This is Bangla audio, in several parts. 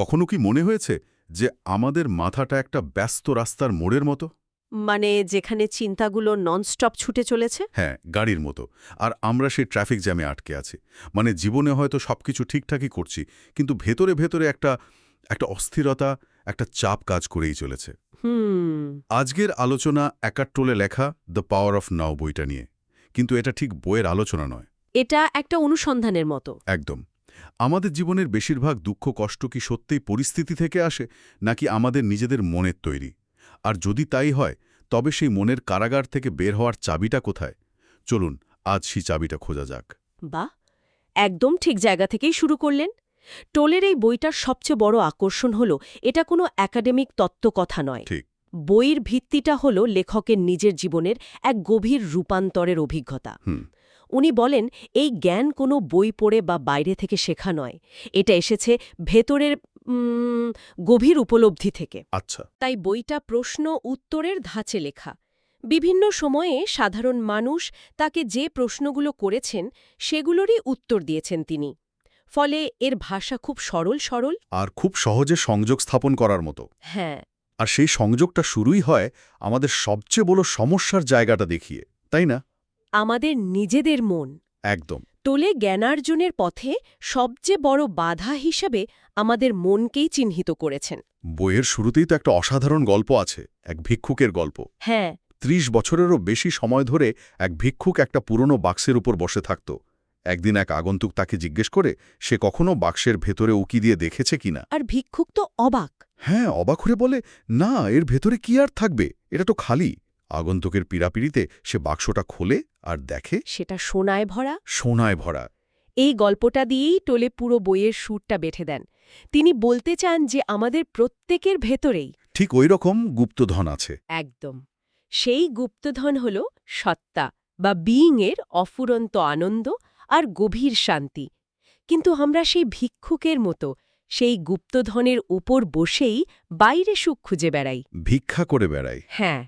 কখনো কি মনে হয়েছে যে আমাদের মাথাটা একটা ব্যস্ত রাস্তার মোড়ের মতো? মানে যেখানে চিন্তাগুলো ননস্টপ ছুটে চলেছে? হ্যাঁ গাড়ির মতো। আর আমরা সেই ট্রাফিক জ্যামে আটকে আছি। মানে জীবনে হয়তো সবকিছু ঠিকঠাকই করছি কিন্তু ভেতরে ভেতরে একটা একটা অস্থিরতা একটা চাপ কাজ করেই চলেছে। হুম। আজকের আলোচনা একাট্টোলে লেখা দ্য পাওয়ার অফ নাও বইটা নিয়ে। কিন্তু এটা ঠিক বইয়ের আলোচনা নয়। এটা একটা অনুসন্ধানের মতো। একদম। আমাদের জীবনের বেশিরভাগ দুঃখ কষ্ট কি সত্যিই পরিস্থিতি থেকে আসে নাকি আমাদের নিজেদের মনের তৈরি? আর যদি তাই হয় তবে সেই মনের কারাগার থেকে বের হওয়ার চাবিটা কোথায়? চলুন আজ সেই চাবিটা খোঁজা যাক। বা একদম ঠিক জায়গা থেকেই শুরু করলেন। টোলের এই বইটার সবচেয়ে বড় আকর্ষণ হল এটা কোনো একাডেমিক তত্ত্বকথা নয়। ঠিক। বইয়ের ভিত্তিটা হল লেখকের নিজের জীবনের এক গভীর রূপান্তরের অভিজ্ঞতা। হুম। উনি বলেন এই জ্ঞান কোনো বই পড়ে বা বাইরে থেকে শেখা নয়। এটা এসেছে ভেতরের গভীর উপলব্ধি থেকে। আচ্ছা। তাই বইটা প্রশ্ন উত্তরের ধাঁচে লেখা। বিভিন্ন সময়ে সাধারণ মানুষ তাকে যে প্রশ্নগুলো করেছেন সেগুলোরই উত্তর দিয়েছেন তিনি। ফলে এর ভাষা খুব সরল সরল। আর খুব সহজে সংযোগ স্থাপন করার মতো। হ্যাঁ। আর সেই সংযোগটা শুরুই হয় আমাদের সবচেয়ে বড় সমস্যার জায়গাটা দেখিয়ে তাই না? আমাদের নিজেদের মন। একদম। তোলে জ্ঞানার্জনের পথে সবচেয়ে বড় বাধা হিসেবে আমাদের মনকেই চিহ্নিত করেছেন। বইয়ের শুরুতেই তো একটা অসাধারণ গল্প আছে এক ভিক্ষুকের গল্প। হ্যাঁ। ত্রিশ বছরেরও বেশি সময় ধরে এক ভিক্ষুক একটা পুরনো বাক্সের উপর বসে থাকত। একদিন এক আগন্তুক তাকে জিজ্ঞেস করে সে কখনো বাক্সের ভেতরে উকি দিয়ে দেখেছে কিনা আর ভিক্ষুক তো অবাক। হ্যাঁ অবাক হয়ে বলে না এর ভেতরে কি আর থাকবে? এটা তো খালি। আগন্তুকের পীড়াপিড়িতে সে বাক্সটা খোলে আর দেখে সেটা সোনায় ভরা। সোনায় ভরা। এই গল্পটা দিয়েই টোলে পুরো বইয়ের সুরটা বেঁধে দেন। তিনি বলতে চান যে আমাদের প্রত্যেকের ভেতরেই ঠিক ওই রকম গুপ্তধন আছে। একদম। সেই গুপ্তধন হল সত্তা বা বিইংয়ের অফুরন্ত আনন্দ আর গভীর শান্তি। কিন্তু আমরা সেই ভিক্ষুকের মতো সেই গুপ্তধনের উপর বসেই বাইরে সুখ খুঁজে বেড়াই। ভিক্ষা করে বেড়াই। হ্যাঁ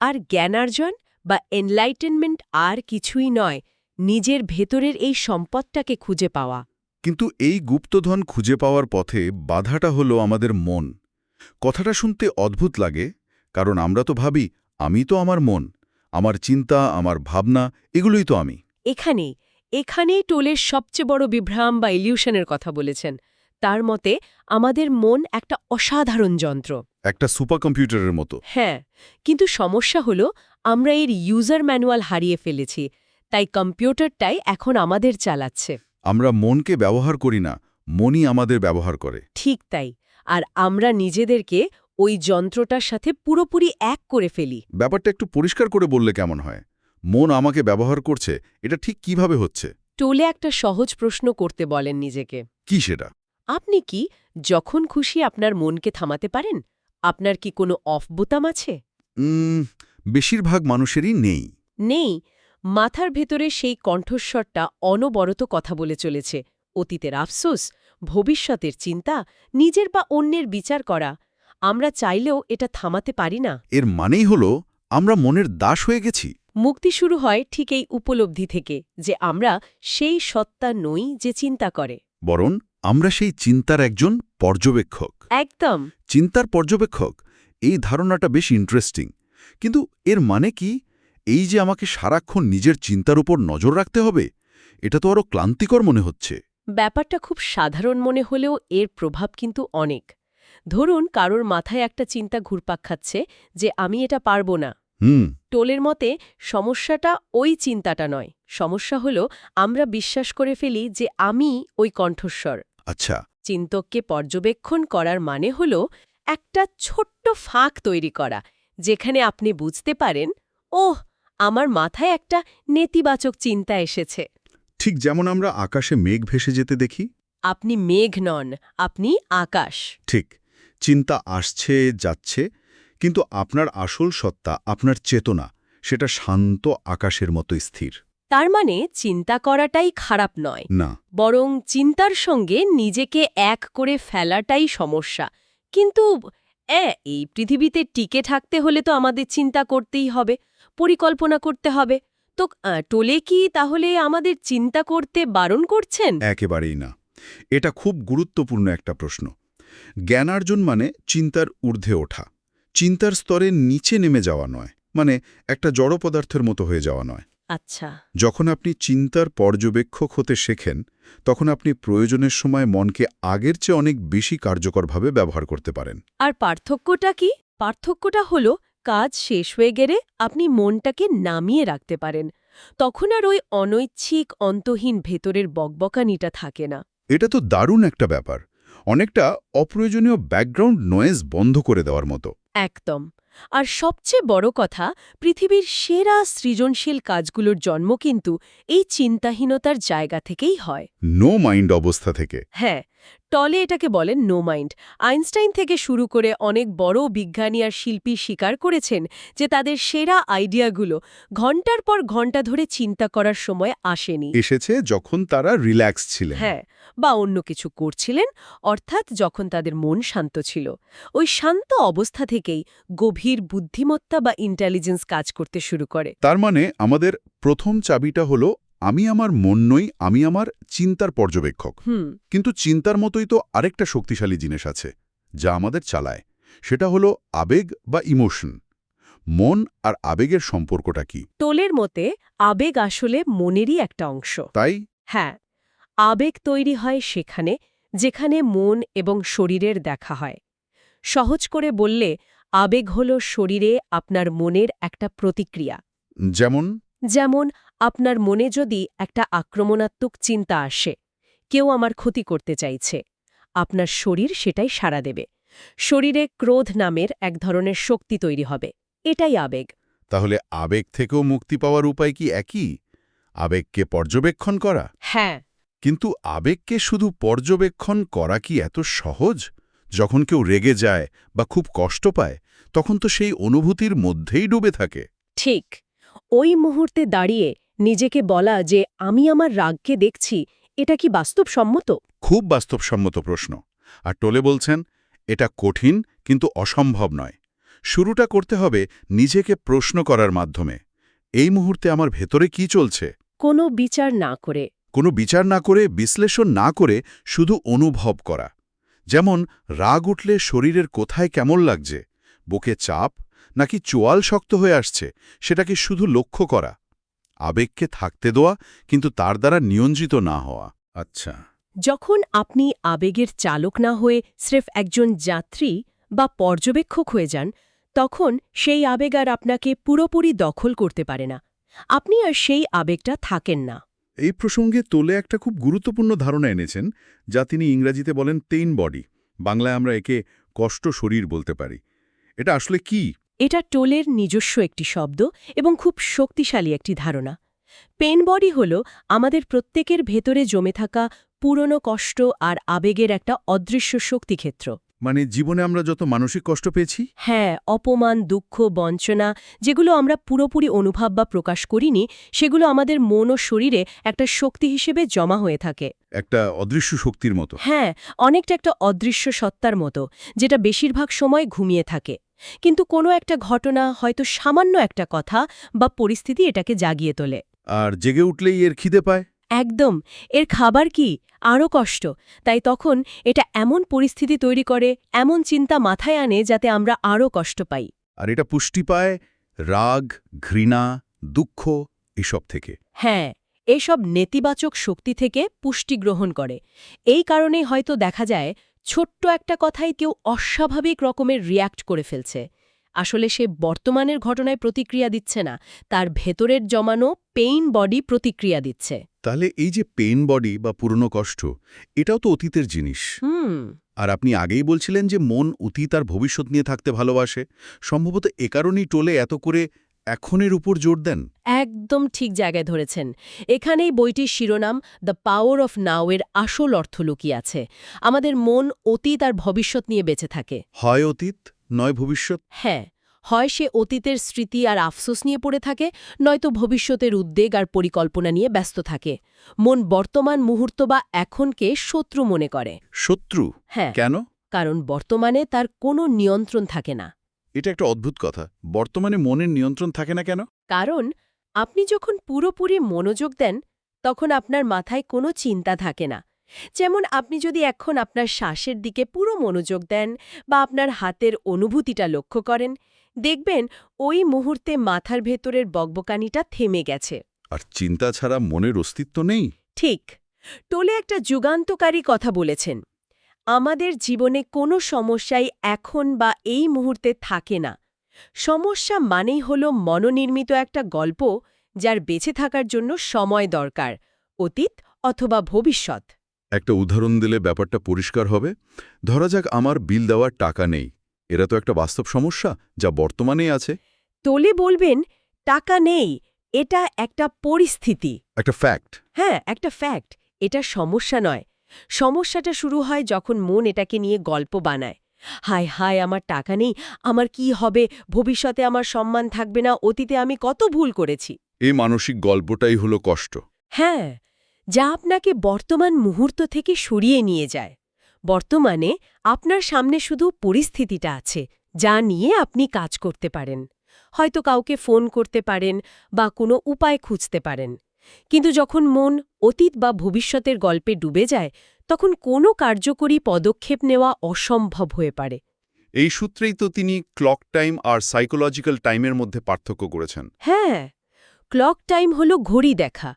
আর জ্ঞানার্জন বা এনলাইটেনমেন্ট আর কিছুই নয় নিজের ভেতরের এই সম্পদটাকে খুঁজে পাওয়া। কিন্তু এই গুপ্তধন খুঁজে পাওয়ার পথে বাধাটা হলো আমাদের মন। কথাটা শুনতে অদ্ভুত লাগে কারণ আমরা তো ভাবি আমি তো আমার মন আমার চিন্তা আমার ভাবনা এগুলোই তো আমি। এখানেই এখানেই টোলের সবচেয়ে বড় বিভ্রাম বা ইলিউশনের কথা বলেছেন। তার মতে আমাদের মন একটা অসাধারণ যন্ত্র। একটা সুপার কম্পিউটারের মতো। হ্যাঁ কিন্তু সমস্যা হল আমরা এর ইউজার ম্যানুয়াল হারিয়ে ফেলেছি তাই কম্পিউটারটাই এখন আমাদের চালাচ্ছে। আমরা মনকে ব্যবহার করি না মনই আমাদের ব্যবহার করে। ঠিক তাই আর আমরা নিজেদেরকে ওই যন্ত্রটার সাথে পুরোপুরি এক করে ফেলি। ব্যাপারটা একটু পরিষ্কার করে বললে কেমন হয়? মন আমাকে ব্যবহার করছে এটা ঠিক কীভাবে হচ্ছে? টোলে একটা সহজ প্রশ্ন করতে বলেন নিজেকে। কি সেটা? আপনি কি যখন খুশি আপনার মনকে থামাতে পারেন? আপনার কি কোনো অফ বোতাম আছে? উম, বেশিরভাগ মানুষেরই নেই। নেই। মাথার ভেতরে সেই কণ্ঠস্বরটা অনবরত কথা বলে চলেছে। অতীতের আফসোস ভবিষ্যতের চিন্তা নিজের বা অন্যের বিচার করা। আমরা চাইলেও এটা থামাতে পারি না। এর মানেই হলো আমরা মনের দাস হয়ে গেছি। মুক্তি শুরু হয় ঠিক এই উপলব্ধি থেকে যে আমরা সেই সত্তা নই যে চিন্তা করে। বরং আমরা সেই চিন্তার একজন পর্যবেক্ষক। একদম। চিন্তার পর্যবেক্ষক এই ধারণাটা বেশ ইন্টারেস্টিং কিন্তু এর মানে কি? এই যে আমাকে সারাক্ষণ নিজের চিন্তার উপর নজর রাখতে হবে এটা তো আরও ক্লান্তিকর মনে হচ্ছে। ব্যাপারটা খুব সাধারণ মনে হলেও এর প্রভাব কিন্তু অনেক। ধরুন কারোর মাথায় একটা চিন্তা ঘুরপাক খাচ্ছে যে আমি এটা পারব না। হুম। টোলের মতে সমস্যাটা ওই চিন্তাটা নয়। সমস্যা হল আমরা বিশ্বাস করে ফেলি যে আমি ওই কণ্ঠস্বর। আচ্ছা। চিন্তককে পর্যবেক্ষণ করার মানে হল একটা ছোট্ট ফাঁক তৈরি করা যেখানে আপনি বুঝতে পারেন ওহ আমার মাথায় একটা নেতিবাচক চিন্তা এসেছে। ঠিক যেমন আমরা আকাশে মেঘ ভেসে যেতে দেখি। আপনি মেঘ নন আপনি আকাশ। ঠিক চিন্তা আসছে যাচ্ছে কিন্তু আপনার আসল সত্তা আপনার চেতনা সেটা শান্ত আকাশের মতো স্থির। তার মানে চিন্তা করাটাই খারাপ নয়। না। বরং চিন্তার সঙ্গে নিজেকে এক করে ফেলাটাই সমস্যা। কিন্তু এ এই পৃথিবীতে টিকে থাকতে হলে তো আমাদের চিন্তা করতেই হবে, পরিকল্পনা করতে হবে। তো টোলে কি তাহলে আমাদের চিন্তা করতে বারণ করছেন? একেবারেই না। এটা খুব গুরুত্বপূর্ণ একটা প্রশ্ন। জ্ঞানার্জন মানে চিন্তার ঊর্ধ্বে ওঠা। চিন্তার স্তরে নিচে নেমে যাওয়া নয় মানে একটা জড় পদার্থের মতো হয়ে যাওয়া নয়। আচ্ছা। যখন আপনি চিন্তার পর্যবেক্ষক হতে শেখেন তখন আপনি প্রয়োজনের সময় মনকে আগের চেয়ে অনেক বেশি কার্যকরভাবে ব্যবহার করতে পারেন। আর পার্থক্যটা কি? পার্থক্যটা হলো কাজ শেষ হয়ে গেলে আপনি মনটাকে নামিয়ে রাখতে পারেন। তখন আর ওই অনৈচ্ছিক অন্তহীন ভেতরের বকবকানিটা থাকে না। এটা তো দারুণ একটা ব্যাপার। অনেকটা অপ্রয়োজনীয় ব্যাকগ্রাউন্ড নয়েজ বন্ধ করে দেওয়ার মতো। একদম। আর সবচেয়ে বড় কথা পৃথিবীর সেরা সৃজনশীল কাজগুলোর জন্ম কিন্তু এই চিন্তাহীনতার জায়গা থেকেই হয়। নো মাইন্ড অবস্থা থেকে। হ্যাঁ টলে এটাকে বলেন নো মাইন্ড আইনস্টাইন থেকে শুরু করে অনেক বড় বিজ্ঞানী আর শিল্পী স্বীকার করেছেন যে তাদের সেরা আইডিয়াগুলো ঘণ্টার পর ঘণ্টা ধরে চিন্তা করার সময় আসেনি। এসেছে যখন তারা রিল্যাক্স ছিলেন। হ্যাঁ বা অন্য কিছু করছিলেন অর্থাৎ যখন তাদের মন শান্ত ছিল। ওই শান্ত অবস্থা থেকেই গভীর বুদ্ধিমত্তা বা ইন্টেলিজেন্স কাজ করতে শুরু করে। তার মানে আমাদের প্রথম চাবিটা হলো আমি আমার মন নই আমি আমার চিন্তার পর্যবেক্ষক। হুম। কিন্তু চিন্তার মতোই তো আরেকটা শক্তিশালী জিনিস আছে যা আমাদের চালায়। সেটা হলো আবেগ বা ইমোশন। মন আর আবেগের সম্পর্কটা কি? টোলের মতে আবেগ আসলে মনেরই একটা অংশ। তাই? হ্যাঁ। আবেগ তৈরি হয় সেখানে যেখানে মন এবং শরীরের দেখা হয়। সহজ করে বললে আবেগ হল শরীরে আপনার মনের একটা প্রতিক্রিয়া। যেমন? যেমন আপনার মনে যদি একটা আক্রমণাত্মক চিন্তা আসে কেউ আমার ক্ষতি করতে চাইছে আপনার শরীর সেটাই সাড়া দেবে। শরীরে ক্রোধ নামের এক ধরনের শক্তি তৈরি হবে। এটাই আবেগ। তাহলে আবেগ থেকেও মুক্তি পাওয়ার উপায় কি একই? আবেগকে পর্যবেক্ষণ করা? হ্যাঁ। কিন্তু আবেগকে শুধু পর্যবেক্ষণ করা কি এত সহজ? যখন কেউ রেগে যায় বা খুব কষ্ট পায় তখন তো সেই অনুভূতির মধ্যেই ডুবে থাকে। ঠিক। ওই মুহূর্তে দাঁড়িয়ে নিজেকে বলা যে আমি আমার রাগকে দেখছি এটা কি বাস্তবসম্মত? খুব বাস্তবসম্মত প্রশ্ন। আর টোলে বলছেন এটা কঠিন কিন্তু অসম্ভব নয়। শুরুটা করতে হবে নিজেকে প্রশ্ন করার মাধ্যমে। এই মুহূর্তে আমার ভেতরে কি চলছে? কোনো বিচার না করে। কোনো বিচার না করে বিশ্লেষণ না করে শুধু অনুভব করা। যেমন রাগ উঠলে শরীরের কোথায় কেমন লাগছে? বুকে চাপ? নাকি চোয়াল শক্ত হয়ে আসছে? সেটাকে শুধু লক্ষ্য করা। আবেগকে থাকতে দেওয়া কিন্তু তার দ্বারা নিয়ন্ত্রিত না হওয়া। আচ্ছা। যখন আপনি আবেগের চালক না হয়ে স্রেফ একজন যাত্রী বা পর্যবেক্ষক হয়ে যান তখন সেই আবেগ আর আপনাকে পুরোপুরি দখল করতে পারে না। আপনি আর সেই আবেগটা থাকেন না। এই প্রসঙ্গে তোলে একটা খুব গুরুত্বপূর্ণ ধারণা এনেছেন যা তিনি ইংরাজিতে বলেন পেইন বডি। বাংলায় আমরা একে কষ্ট শরীর বলতে পারি। এটা আসলে কি? এটা টোলের নিজস্ব একটি শব্দ এবং খুব শক্তিশালী একটি ধারণা। পেন বডি হল আমাদের প্রত্যেকের ভেতরে জমে থাকা পুরনো কষ্ট আর আবেগের একটা অদৃশ্য শক্তিক্ষেত্র। মানে জীবনে আমরা যত মানসিক কষ্ট পেয়েছি? হ্যাঁ অপমান দুঃখ বঞ্চনা যেগুলো আমরা পুরোপুরি অনুভব বা প্রকাশ করিনি সেগুলো আমাদের মন ও শরীরে একটা শক্তি হিসেবে জমা হয়ে থাকে। একটা অদৃশ্য শক্তির মতো। হ্যাঁ অনেকটা একটা অদৃশ্য সত্তার মতো যেটা বেশিরভাগ সময় ঘুমিয়ে থাকে। কিন্তু কোনো একটা ঘটনা হয়তো সামান্য একটা কথা বা পরিস্থিতি এটাকে জাগিয়ে তোলে। আর জেগে উঠলেই এর খিদে পায়? একদম। এর খাবার কি? আরও কষ্ট। তাই তখন এটা এমন পরিস্থিতি তৈরি করে এমন চিন্তা মাথায় আনে যাতে আমরা আরও কষ্ট পাই। আর এটা পুষ্টি পায় রাগ ঘৃণা দুঃখ এসব থেকে। হ্যাঁ এসব নেতিবাচক শক্তি থেকে পুষ্টি গ্রহণ করে। এই কারণেই হয়তো দেখা যায় ছোট্ট একটা কথায় কেউ অস্বাভাবিক রকমের রিয়্যাক্ট করে ফেলছে। আসলে সে বর্তমানের ঘটনায় প্রতিক্রিয়া দিচ্ছে না তার ভেতরের জমানো পেইন বডি প্রতিক্রিয়া দিচ্ছে। তাহলে এই যে পেইন বডি বা পুরনো কষ্ট এটাও তো অতীতের জিনিস। হুম। আর আপনি আগেই বলছিলেন যে মন অতীত আর ভবিষ্যৎ নিয়ে থাকতে ভালোবাসে। সম্ভবত এ কারণেই টোলে এত করে এখনের উপর জোর দেন? একদম ঠিক জায়গায় ধরেছেন। এখানেই বইটির শিরোনাম দ্য পাওয়ার অফ নাও এর আসল অর্থ লুকিয়ে আছে। আমাদের মন অতীত আর ভবিষ্যৎ নিয়ে বেঁচে থাকে। হয় অতীত নয় ভবিষ্যৎ? হ্যাঁ হয় সে অতীতের স্মৃতি আর আফসোস নিয়ে পড়ে থাকে নয়তো ভবিষ্যতের উদ্বেগ আর পরিকল্পনা নিয়ে ব্যস্ত থাকে। মন বর্তমান মুহূর্ত বা এখনকে শত্রু মনে করে। শত্রু? হ্যাঁ কেন? কারণ বর্তমানে তার কোনো নিয়ন্ত্রণ থাকে না। এটা একটা অদ্ভুত কথা। বর্তমানে মনের নিয়ন্ত্রণ থাকে না কেন? কারণ আপনি যখন পুরোপুরি মনোযোগ দেন তখন আপনার মাথায় কোনো চিন্তা থাকে না। যেমন আপনি যদি এখন আপনার শ্বাসের দিকে পুরো মনোযোগ দেন বা আপনার হাতের অনুভূতিটা লক্ষ্য করেন দেখবেন ওই মুহূর্তে মাথার ভেতরের বকবকানিটা থেমে গেছে। আর চিন্তা ছাড়া মনের অস্তিত্ব নেই? ঠিক। টোলে একটা যুগান্তকারী কথা বলেছেন। আমাদের জীবনে কোনো সমস্যাই এখন বা এই মুহূর্তে থাকে না। সমস্যা মানেই হল মনোনির্মিত একটা গল্প যার বেঁচে থাকার জন্য সময় দরকার অতীত অথবা ভবিষ্যৎ। একটা উদাহরণ দিলে ব্যাপারটা পরিষ্কার হবে। ধরা যাক আমার বিল দেওয়ার টাকা নেই। এরা তো একটা বাস্তব সমস্যা যা বর্তমানেই আছে। তোলে বলবেন টাকা নেই এটা একটা পরিস্থিতি। একটা ফ্যাক্ট। হ্যাঁ একটা ফ্যাক্ট। এটা সমস্যা নয়। সমস্যাটা শুরু হয় যখন মন এটাকে নিয়ে গল্প বানায়। হায় হায় আমার টাকা নেই আমার কি হবে? ভবিষ্যতে আমার সম্মান থাকবে না অতীতে আমি কত ভুল করেছি। এই মানসিক গল্পটাই হলো কষ্ট। হ্যাঁ যা আপনাকে বর্তমান মুহূর্ত থেকে সরিয়ে নিয়ে যায়। বর্তমানে আপনার সামনে শুধু পরিস্থিতিটা আছে যা নিয়ে আপনি কাজ করতে পারেন। হয়তো কাউকে ফোন করতে পারেন বা কোনো উপায় খুঁজতে পারেন। কিন্তু যখন মন অতীত বা ভবিষ্যতের গল্পে ডুবে যায় তখন কোনো কার্যকরী পদক্ষেপ নেওয়া অসম্ভব হয়ে পারে। এই সূত্রেই তো তিনি ক্লক টাইম আর সাইকোলজিক্যাল টাইমের মধ্যে পার্থক্য করেছেন। হ্যাঁ ক্লক টাইম হল ঘড়ি দেখা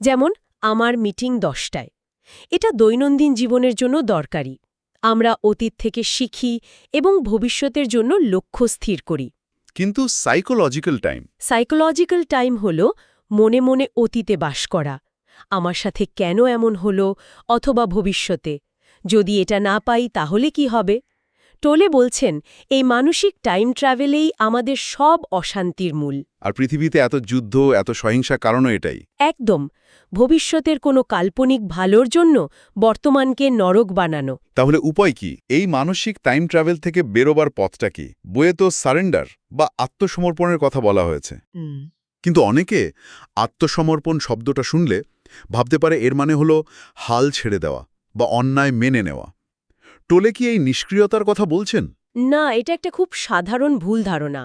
যেমন আমার মিটিং দশটায়। এটা দৈনন্দিন জীবনের জন্য দরকারি। আমরা অতীত থেকে শিখি এবং ভবিষ্যতের জন্য লক্ষ্য স্থির করি। কিন্তু সাইকোলজিক্যাল টাইম সাইকোলজিক্যাল টাইম হল মনে মনে অতীতে বাস করা। আমার সাথে কেন এমন হল অথবা ভবিষ্যতে? যদি এটা না পাই তাহলে কি হবে? টোলে বলছেন এই মানসিক টাইম ট্রাভেলেই আমাদের সব অশান্তির মূল। আর পৃথিবীতে এত যুদ্ধ এত সহিংসা কারণও এটাই। একদম। ভবিষ্যতের কোনো কাল্পনিক ভালোর জন্য বর্তমানকে নরক বানানো। তাহলে উপায় কি? এই মানসিক টাইম ট্রাভেল থেকে বেরোবার পথটা কি? বইয়ে তো সারেন্ডার বা আত্মসমর্পণের কথা বলা হয়েছে। কিন্তু অনেকে আত্মসমর্পণ শব্দটা শুনলে ভাবতে পারে এর মানে হলো হাল ছেড়ে দেওয়া বা অন্যায় মেনে নেওয়া। টোলে কি এই নিষ্ক্রিয়তার কথা বলছেন? না এটা একটা খুব সাধারণ ভুল ধারণা।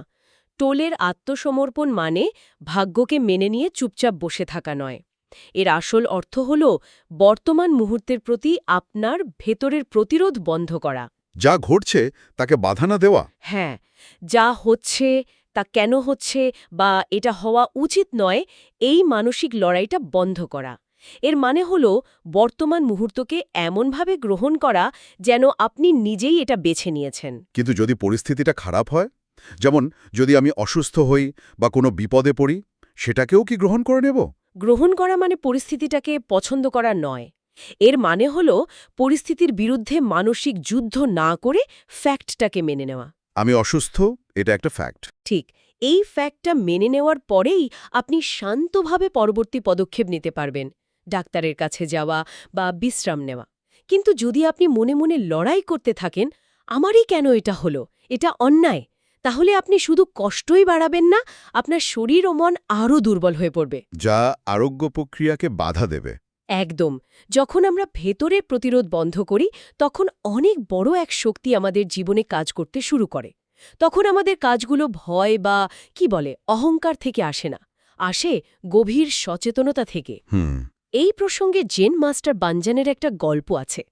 টোলের আত্মসমর্পণ মানে ভাগ্যকে মেনে নিয়ে চুপচাপ বসে থাকা নয়। এর আসল অর্থ হল বর্তমান মুহূর্তের প্রতি আপনার ভেতরের প্রতিরোধ বন্ধ করা। যা ঘটছে তাকে বাধা না দেওয়া? হ্যাঁ যা হচ্ছে তা কেন হচ্ছে বা এটা হওয়া উচিত নয় এই মানসিক লড়াইটা বন্ধ করা। এর মানে হল বর্তমান মুহূর্তকে এমনভাবে গ্রহণ করা যেন আপনি নিজেই এটা বেছে নিয়েছেন। কিন্তু যদি পরিস্থিতিটা খারাপ হয় যেমন যদি আমি অসুস্থ হই বা কোনো বিপদে পড়ি সেটাকেও কি গ্রহণ করে নেব? গ্রহণ করা মানে পরিস্থিতিটাকে পছন্দ করা নয়। এর মানে হল পরিস্থিতির বিরুদ্ধে মানসিক যুদ্ধ না করে ফ্যাক্টটাকে মেনে নেওয়া। আমি অসুস্থ এটা একটা ফ্যাক্ট ঠিক। এই ফ্যাক্টটা মেনে নেওয়ার পরেই আপনি শান্তভাবে পরবর্তী পদক্ষেপ নিতে পারবেন। ডাক্তারের কাছে যাওয়া বা বিশ্রাম নেওয়া। কিন্তু যদি আপনি মনে মনে লড়াই করতে থাকেন আমারই কেন এটা হলো? এটা অন্যায়। তাহলে আপনি শুধু কষ্টই বাড়াবেন না আপনার শরীর ও মন আরও দুর্বল হয়ে পড়বে। যা আরোগ্য প্রক্রিয়াকে বাধা দেবে। একদম। যখন আমরা ভেতরে প্রতিরোধ বন্ধ করি তখন অনেক বড় এক শক্তি আমাদের জীবনে কাজ করতে শুরু করে। তখন আমাদের কাজগুলো ভয় বা কি বলে অহংকার থেকে আসে না। আসে গভীর সচেতনতা থেকে। এই প্রসঙ্গে জেন মাস্টার বাঞ্জানের একটা গল্প আছে।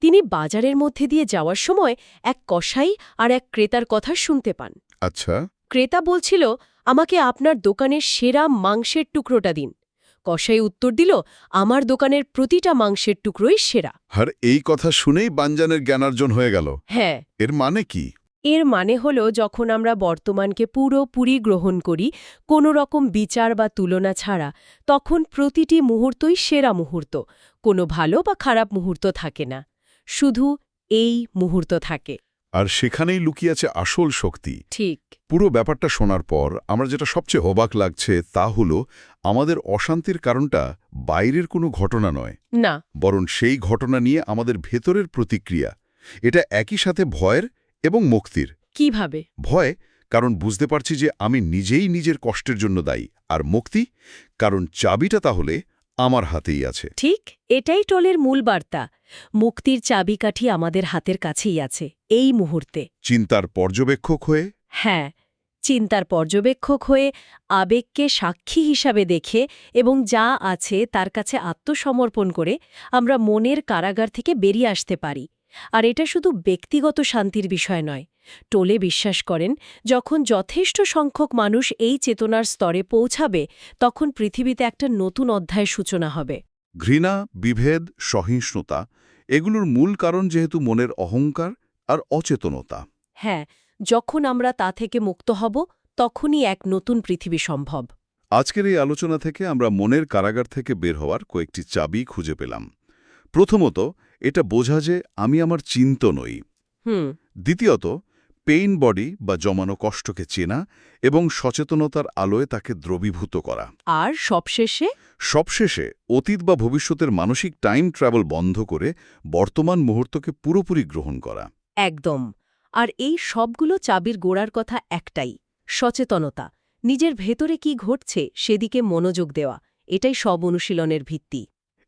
তিনি বাজারের মধ্যে দিয়ে যাওয়ার সময় এক কসাই আর এক ক্রেতার কথা শুনতে পান। আচ্ছা। ক্রেতা বলছিল আমাকে আপনার দোকানের সেরা মাংসের টুকরোটা দিন। কসাই উত্তর দিল আমার দোকানের প্রতিটা মাংসের টুকরোই সেরা। আর এই কথা শুনেই বাঞ্জানের জ্ঞানার্জন হয়ে গেল। হ্যাঁ। এর মানে কি? এর মানে হল যখন আমরা বর্তমানকে পুরোপুরি গ্রহণ করি কোনো রকম বিচার বা তুলনা ছাড়া তখন প্রতিটি মুহূর্তই সেরা মুহূর্ত কোনো ভালো বা খারাপ মুহূর্ত থাকে না। শুধু এই মুহূর্ত থাকে। আর সেখানেই লুকিয়ে আছে আসল শক্তি। ঠিক। পুরো ব্যাপারটা শোনার পর আমার যেটা সবচেয়ে অবাক লাগছে তা হল আমাদের অশান্তির কারণটা বাইরের কোনো ঘটনা নয়। না। বরং সেই ঘটনা নিয়ে আমাদের ভেতরের প্রতিক্রিয়া। এটা একই সাথে ভয়ের এবং মুক্তির। কীভাবে? ভয় কারণ বুঝতে পারছি যে আমি নিজেই নিজের কষ্টের জন্য দায়ী। আর মুক্তি কারণ চাবিটা তাহলে আমার হাতেই আছে। ঠিক এটাই টলের মূল বার্তা। মুক্তির চাবিকাঠি আমাদের হাতের কাছেই আছে এই মুহূর্তে। চিন্তার পর্যবেক্ষক হয়ে? হ্যাঁ চিন্তার পর্যবেক্ষক হয়ে আবেগকে সাক্ষী হিসাবে দেখে এবং যা আছে তার কাছে আত্মসমর্পণ করে আমরা মনের কারাগার থেকে বেরিয়ে আসতে পারি। আর এটা শুধু ব্যক্তিগত শান্তির বিষয় নয় টোলে বিশ্বাস করেন যখন যথেষ্ট সংখ্যক মানুষ এই চেতনার স্তরে পৌঁছাবে তখন পৃথিবীতে একটা নতুন অধ্যায়ের সূচনা হবে। ঘৃণা বিভেদ সহিষ্ণুতা এগুলোর মূল কারণ যেহেতু মনের অহংকার আর অচেতনতা। হ্যাঁ যখন আমরা তা থেকে মুক্ত হব তখনই এক নতুন পৃথিবী সম্ভব। আজকের এই আলোচনা থেকে আমরা মনের কারাগার থেকে বের হওয়ার কয়েকটি চাবি খুঁজে পেলাম। প্রথমত এটা বোঝা যে আমি আমার চিন্ত নই। হুম। দ্বিতীয়ত পেইন বডি বা জমানো কষ্টকে চেনা এবং সচেতনতার আলোয় তাকে দ্রবীভূত করা। আর সবশেষে? সবশেষে অতীত বা ভবিষ্যতের মানসিক টাইম ট্রাভেল বন্ধ করে বর্তমান মুহূর্তকে পুরোপুরি গ্রহণ করা। একদম। আর এই সবগুলো চাবির গোড়ার কথা একটাই সচেতনতা। নিজের ভেতরে কি ঘটছে সেদিকে মনোযোগ দেওয়া এটাই সব অনুশীলনের ভিত্তি।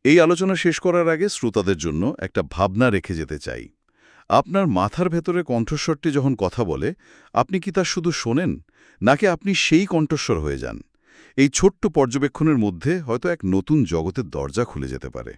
এই আলোচনা শেষ করার আগে শ্রোতাদের জন্য একটা ভাবনা রেখে যেতে চাই। আপনার মাথার ভেতরে কণ্ঠস্বরটি যখন কথা বলে, আপনি কি তা শুধু শোনেন, নাকি আপনি সেই কণ্ঠস্বর হয়ে যান? এই ছোট্ট পর্যবেক্ষণের মধ্যে হয়তো এক নতুন জগতের দরজা খুলে যেতে পারে।